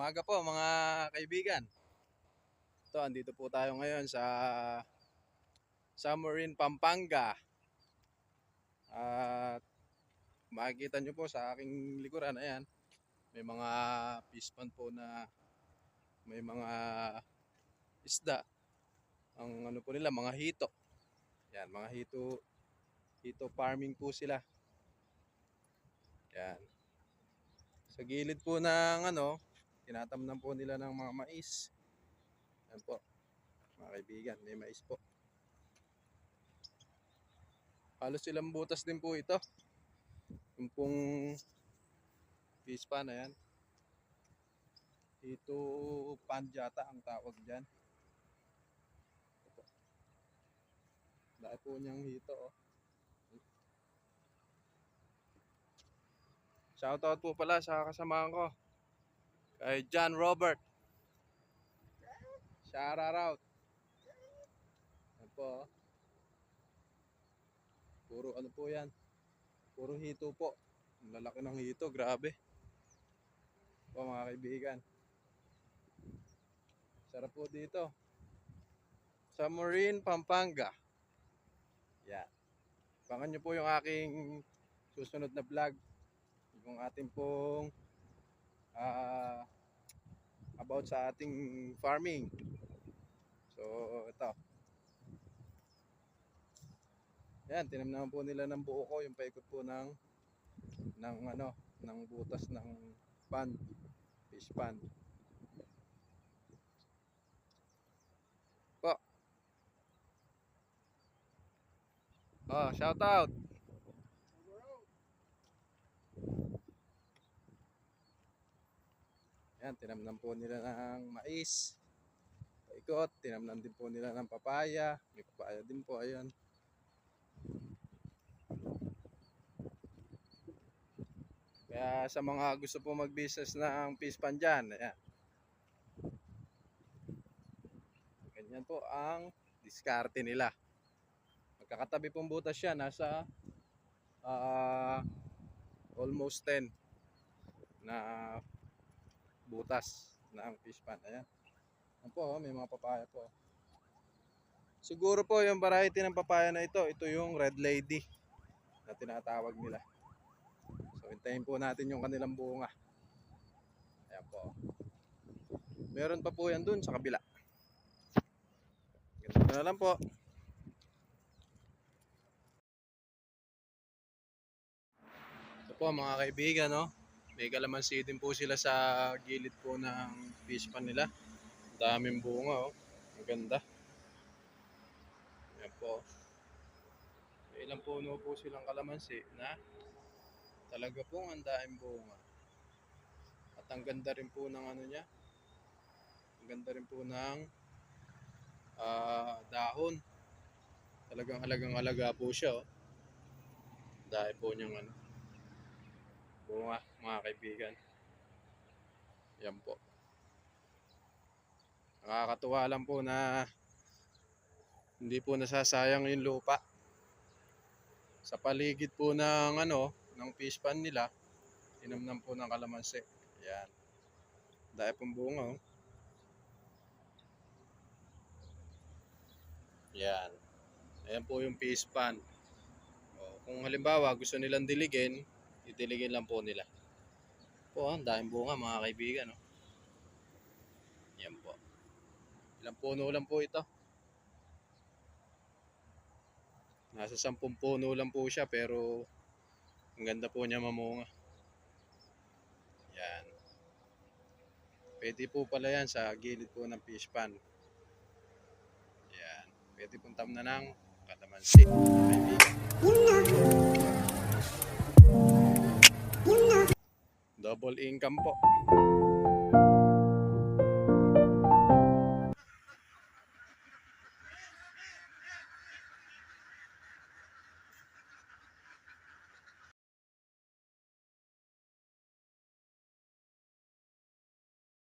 Umaga po mga kaibigan. Ito, andito po tayo ngayon sa Summerin, Pampanga. At makikita nyo po sa aking likuran, ayan, may mga fish pond po na may mga isda. Ang ano po nila, mga hito. Yan, mga hito, hito farming po sila. Yan. Sa gilid po ng ano, tinatamnan po nila ng mga mais. Yan po. Mga kaibigan, may mais po. Halos ilang butas din po ito. Yung pong fish pan na yan. Ito panjata ang tawag dyan. Dahil po niyang hito oh. Shoutout po pala sa kasamahan ko. Kay John Robert. Shout out. Yan po. oh. Puro ano po yan. Puro hito po. Ang lalaki ng hito. Grabe. Po mga kaibigan. Sarap po dito. Sa Marine, Pampanga. Yan. Abangan nyo po yung aking susunod na vlog yung ating pong ah, about sa ating farming. So, ito. Yan, tinamnaman po nila ng buo ko yung paikot po ng ng ano, ng butas ng pan, fish pan. Po. Oh, shout out. Yan, tinamnan po nila ng mais. Paikot, tinamnan din po nila ng papaya. May papaya din po, ayan. Kaya sa mga gusto po mag-business ng fish pan dyan, ayan. Ganyan po ang diskarte nila. Magkakatabi pong butas siya, nasa ah, almost 10 na butas ng fish pan. Ayan. Ayan po, oh, may mga papaya po. Siguro po yung variety ng papaya na ito, ito yung Red Lady na tinatawag nila. So, hintayin po natin yung kanilang bunga. Ayan po. Meron pa po yan dun sa kabila. Ganito na lang po. Ito po mga kaibigan, no? May kalamansi din po sila sa gilid po ng fish pan nila. Daming bunga, oh. Ang ganda. Ayan po. May ilang puno po silang kalamansi na talaga pong ang daing bunga. At ang ganda rin po ng ano niya. Ang ganda rin po ng ah, dahon. Talagang halagang halaga po siya, oh. Dahil po niyang ano, bunga, mga kaibigan. Yan po. Nakakatuwa lang po na hindi po nasasayang yung lupa. Sa paligid po ng ano, ng fish pan nila, tinamnan po ng kalamansi. Yan. Dahil pong bunga, oh. Yan. Ayan po yung fish pan. O, kung halimbawa gusto nilang diligin, Itiligin lang po nila. Po, ang daming bunga mga kaibigan. No? Yan po. Ilang puno lang po ito. Nasa sampung puno lang po siya pero ang ganda po niya mamunga. Yan. Pwede po pala yan sa gilid po ng fish pan. Yan. Pwede pong tamna ng kalamansi. Kaibigan. Double income po.